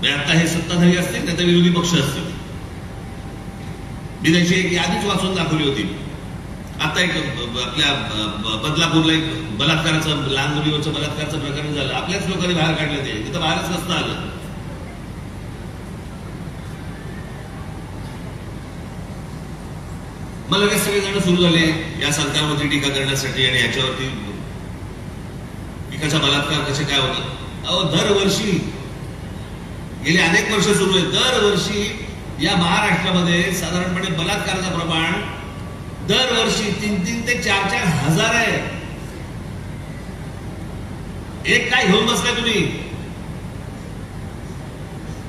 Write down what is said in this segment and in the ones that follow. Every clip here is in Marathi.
म्हणजे आता हे सत्ताधारी असतील नाही विरोधी पक्ष असतील. मी त्याची एक यादीच वाचून दाखवली होती. आता एक आपल्या बदलापूरला एक बलात्काराचं लहान मुलीवरचं बलात्काराचं प्रकरण झालं. आपल्याच लोकांनी बाहेर काढलं ते. तिथं बाहेरच कसं आलं. मग लगेच सगळेजण सुरू झाले या सरकारवरती टीका करण्यासाठी आणि याच्यावरती पिकाचा बलात्कार कसे काय होतात? अहो दरवर्षी गेले अनेक वर्ष सुरू आहे. दरवर्षी या महाराष्ट्रामध्ये साधारणपणे बलात्काराचं प्रमाण दरवर्षी तीन तीन ते चार चार हजार आहे. एक काय घेऊन बसलाय तुम्ही?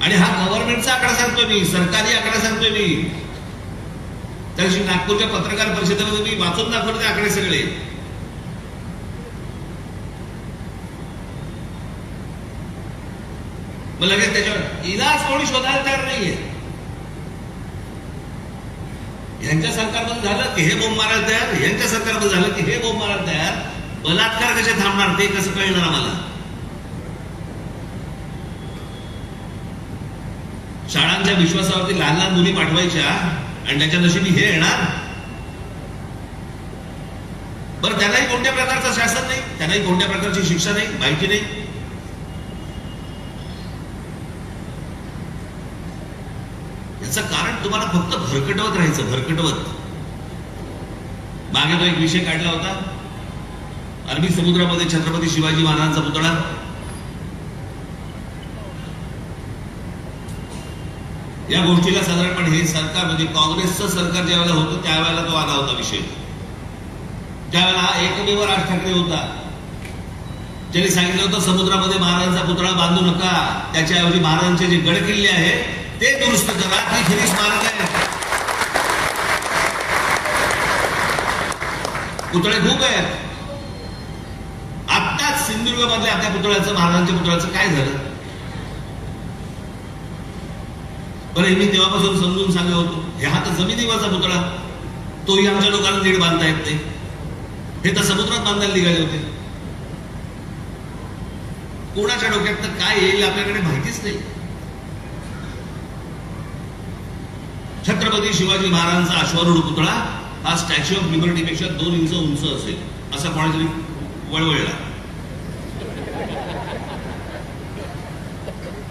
आणि हा गव्हर्नमेंटचा आकडा सांगतोय मी सरकारी आकडा सांगतोय मी. त्याशी नागपूरच्या पत्रकार परिषदेमध्ये मी वाचून दाखवले आकडे सगळे. मग लगेच त्याच्यावर इलाज कोणी शोधायला तयार नाहीये. यांच्या सरकारमध्ये झालं की हे बोंब मारायला तयार यांच्या सरकारमध्ये झालं की हे बोंब मारायला तयार बलात्कार कसे थांबणार ते कसं कळणार आम्हाला? शाळांच्या विश्वासावरती लहान लहान मुली पाठवायच्या आणि त्याच्या नशिबी हे येणार? बरं त्यांनाही कोणत्या प्रकारचं शासन नाही त्यांनाही कोणत्या प्रकारची शिक्षा नाही माहिती नाही. याचं कारण तुम्हाला फक्त भरकटवत राहायचं भरकटवत. मागे तो एक विषय काढला होता. अरबी समुद्रामध्ये छत्रपती शिवाजी महाराजांचा पुतळा. या गोष्टीला साधारणपणे हे सरकार म्हणजे काँग्रेसचं सरकार ज्यावेळेला होतं त्यावेळेला तो आला होता विषय. त्यावेळेला हा एकमेव राज ठाकरे होता. ज्यांनी सांगितलं होतं समुद्रामध्ये महाराजांचा पुतळा बांधू नका. त्याच्याऐवजी महाराजांचे जे गड किल्ले आहे ते दुरुस्त करा खरी स्मारक आहे. पुतळे खूप आहेत. आत्ताच सिंधुदुर्ग मधल्या आपल्या पुतळ्याचं महाराजांच्या पुतळ्याचं काय झालं? बरं हे मी तेव्हापासून समजून सांगत होतो. हे हा तर जमिनीवरचा पुतळा. तोही आमच्या लोकांना नीट बांधता येत नाही. हे तर समुद्रात बांधायला निघाले होते. कोणाच्या डोक्यात तर काय येईल आपल्याकडे माहितीच नाही. छत्रपती शिवाजी महाराजांचा अश्वारूढ पुतळा हा स्टॅच्यू ऑफ लिबर्टी पेक्षा दोन इंच उंच असेल. असा कोणातरी वळवळला.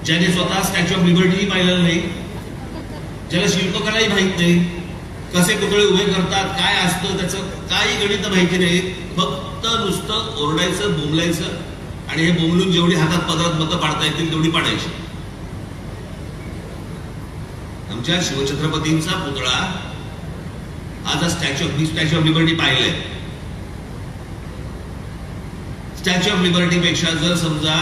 ज्याने स्वतः स्टॅच्यू ऑफ लिबर्टीही पाहिलेलं नाही ज्याला शिल्पकलाही माहीत नाही कसे पुतळे उभे करतात काय असतं त्याचं काही गणित माहिती नाही फक्त नुसतं ओरडायचं बोंबलायचं आणि हे बोंबलून जेवढी हातात पदरात मतं पाडता येतील तेवढी पाडायची. आमच्या शिवछत्रपतींचा पुतळा आज स्टॅच्यू ऑफ मी स्टॅच्यू ऑफ लिबर्टी पाहिलंय. स्टॅच्यू ऑफ लिबर्टी पेक्षा जर समजा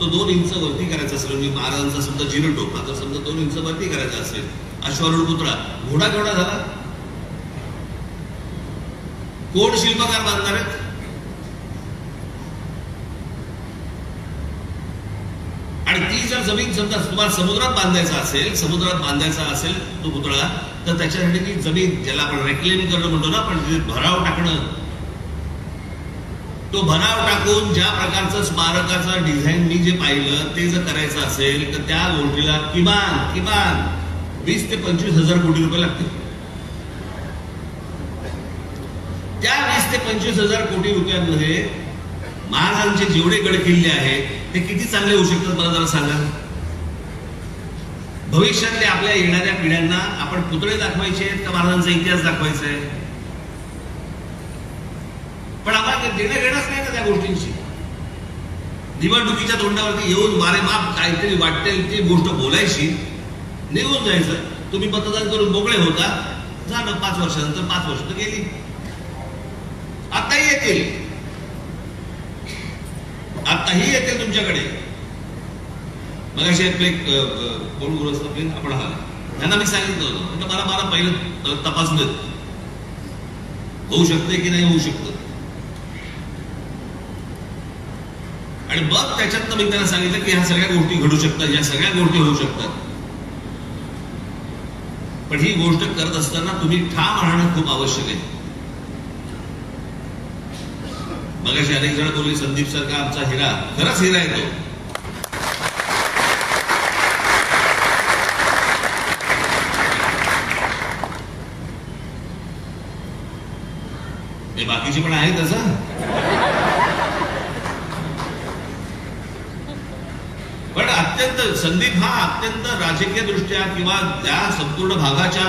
तो दोन इंच वरती करायचा असेल म्हणजे महाराजांचा समजा झिरो टोक तर जर समजा दोन इंच वरती करायचा असेल अश्वारूढ पुतळा घोडा केवढा झाला? कोण शिल्पकार बांधणार आहेत? आणि जमीन समजा तुम्हाला समुद्रात बांधायचा असेल समुद्रात बांधायचा असेल तो पुतळा तर त्याच्यासाठी ती जमीन ज्याला आपण रेक्लेम करणं म्हणतो ना पण तिथे भराव टाकणं. तो भराव टाकून ज्या प्रकारचं स्मारकाचं डिझाईन मी जे पाहिलं ते जर करायचं असेल तर त्या गोष्टीला किमान किमान वीस ते पंचवीस हजार कोटी रुपये लागतील. त्या वीस ते पंचवीस हजार कोटी रुपयांमध्ये महाराजांचे जेवढे गड किल्ले आहेत ते किती चांगले होऊ शकतात मला जरा सांगा? भविष्यातल्या आपल्या येणाऱ्या पिढ्यांना आपण पुतळे दाखवायचे आहेत का महाराजांचा इतिहास दाखवायचा आहे? पण आम्हाला देणं घेणंच नाही ना त्या गोष्टींशी. निवडणुकीच्या तोंडावरती येऊन मारे माप काहीतरी वाटेल ती गोष्ट बोलायची निघून जायचं. तुम्ही मतदान करून मोकळे होता. झालं पाच वर्षानंतर पाच वर्ष तर गेली. आताही येतील आताही येते तुमच्याकडे. मग अशी एक कोण गुरु असतात आपण हा त्यांना मी सांगितलं होतं. मला मला पहिलं तपासून देत होऊ शकते की नाही होऊ शकतं आणि मग त्याच्यात मी त्यांना सांगितलं की ह्या सगळ्या गोष्टी घडू शकतात या सगळ्या गोष्टी होऊ शकतात. पण ही गोष्ट करत असताना तुम्ही ठाम राहणं खूप आवश्यक आहे. मगाशी अनेक जण बोलले संदीप सारखा आमचा हिरा. खरंच हिरा येतो हे बाकीचे पण आहे तसं पण अत्यंत संदीप हा अत्यंत राजकीय दृष्ट्या किंवा त्या संपूर्ण भागाच्या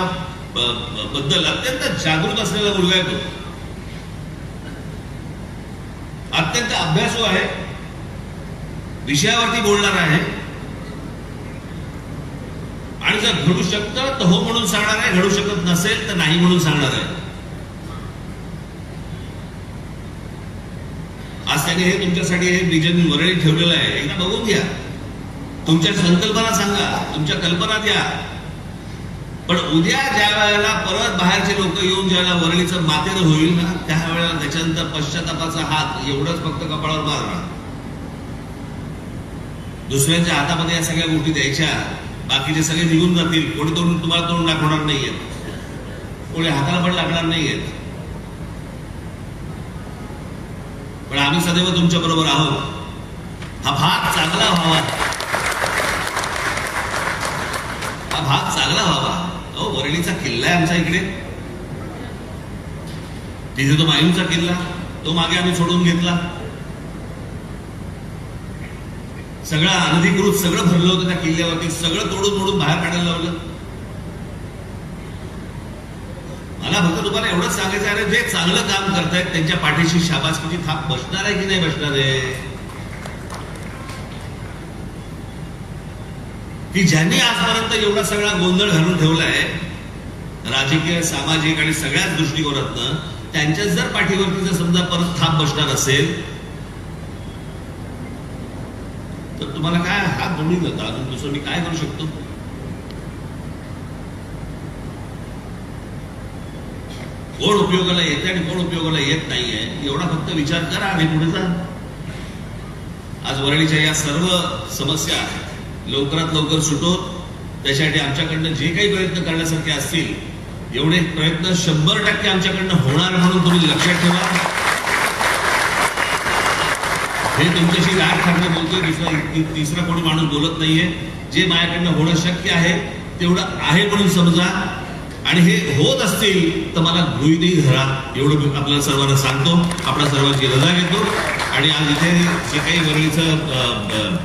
बद्दल अत्यंत जागृत असलेला मुलगा येतो अत्यंत अभ्यासू आहे. विषयावरती बोलणार आहे. आणि जर घडू शकतं तर हो म्हणून सांगणार आहे. घडू शकत नसेल तर नाही म्हणून सांगणार आहे. आज त्याने हे तुमच्यासाठी हे विजन वरळी ठेवलेलं आहे. एकदा बघून घ्या. तुमच्या संकल्पना सांगा. तुमच्या कल्पना द्या. पण उद्या ज्या वेळेला परत बाहेरचे लोक येऊन ज्यावेळेला वरळीचं मातेर होईल ना त्यावेळेला त्याच्यानंतर पश्चातापाचा हात एवढंच फक्त कपाळावर मारणार. दुसऱ्यांच्या हातामध्ये या सगळ्या गोष्टी द्यायच्या बाकीचे सगळे निघून जातील. कोणी तोंड तुम्हाला तोंड दाखवणार नाहीये कोणी हाताला पण लागणार नाहीये पण आम्ही सदैव तुमच्या बरोबर आहोत. हा भाग चांगला व्हावा. हा भाग चांगला व्हावा. अहो वरळीचा किल्ला आहे आमचा इकडे. तिथे तो मायूचा किल्ला तो मागे आम्ही सोडून घेतला. सगळं अनधिकृत सगळं भरलं होतं त्या किल्ल्यावरती. सगळं तोडून तोडून बाहेर काढायला लावलं. मला फक्त तुम्हाला एवढंच सांगायचं आहे जे चांगलं काम करतायत त्यांच्या पाठीशी शाबासकीची थाप बसणार आहे की नाही बसणार आहे? की ज्यांनी आजपर्यंत एवढा सगळा गोंधळ घालून ठेवलाय राजकीय सामाजिक आणि सगळ्याच दृष्टिकोनातनं त्यांच्याच जर पाठीवरती जर समजा परत थाप बसणार असेल तर तुम्हाला काय हात दोन्ही जाता अजून दुसरं मी काय करू शकतो? कोण उपयोगाला येते आणि कोण उपयोगाला येत नाहीये एवढा फक्त विचार करा आणि पुढे जा. आज वरळीच्या या सर्व समस्या आहेत. लवकरात लवकर सुटोत त्यासाठी आमच्याकडनं जे काही प्रयत्न करण्यासारखे असतील एवढे प्रयत्न शंभर टक्के आमच्याकडनं होणार म्हणून तुम्ही लक्षात ठेवा. हे तुमच्याशी राज ठाकरे बोलतोय दुसरा तिसरा कोणी माणूस बोलत नाहीये. जे माझ्याकडनं होणं शक्य आहे तेवढं आहे म्हणून समजा. आणि हे होत असतील तर मला गृहिणी धरा. एवढं मी आपल्याला सर्वांना सांगतो. आपल्या सर्वांची रजा घेतो. आणि आज इथे जे काही वरळीचं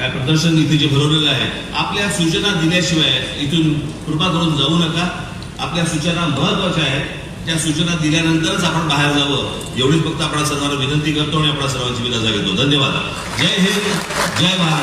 काय प्रदर्शन इथे जे भरवलेलं आहे आपल्या सूचना दिल्याशिवाय इथून कृपा करून जाऊ नका. आपल्या सूचना महत्त्वाच्या आहेत. त्या सूचना दिल्यानंतरच आपण बाहेर जावं. एवढीच फक्त आपण सर्वांना विनंती करतो आणि आपल्या सर्वांची विनंती घेतो. धन्यवाद. जय हिंद. जय महाराष्ट्र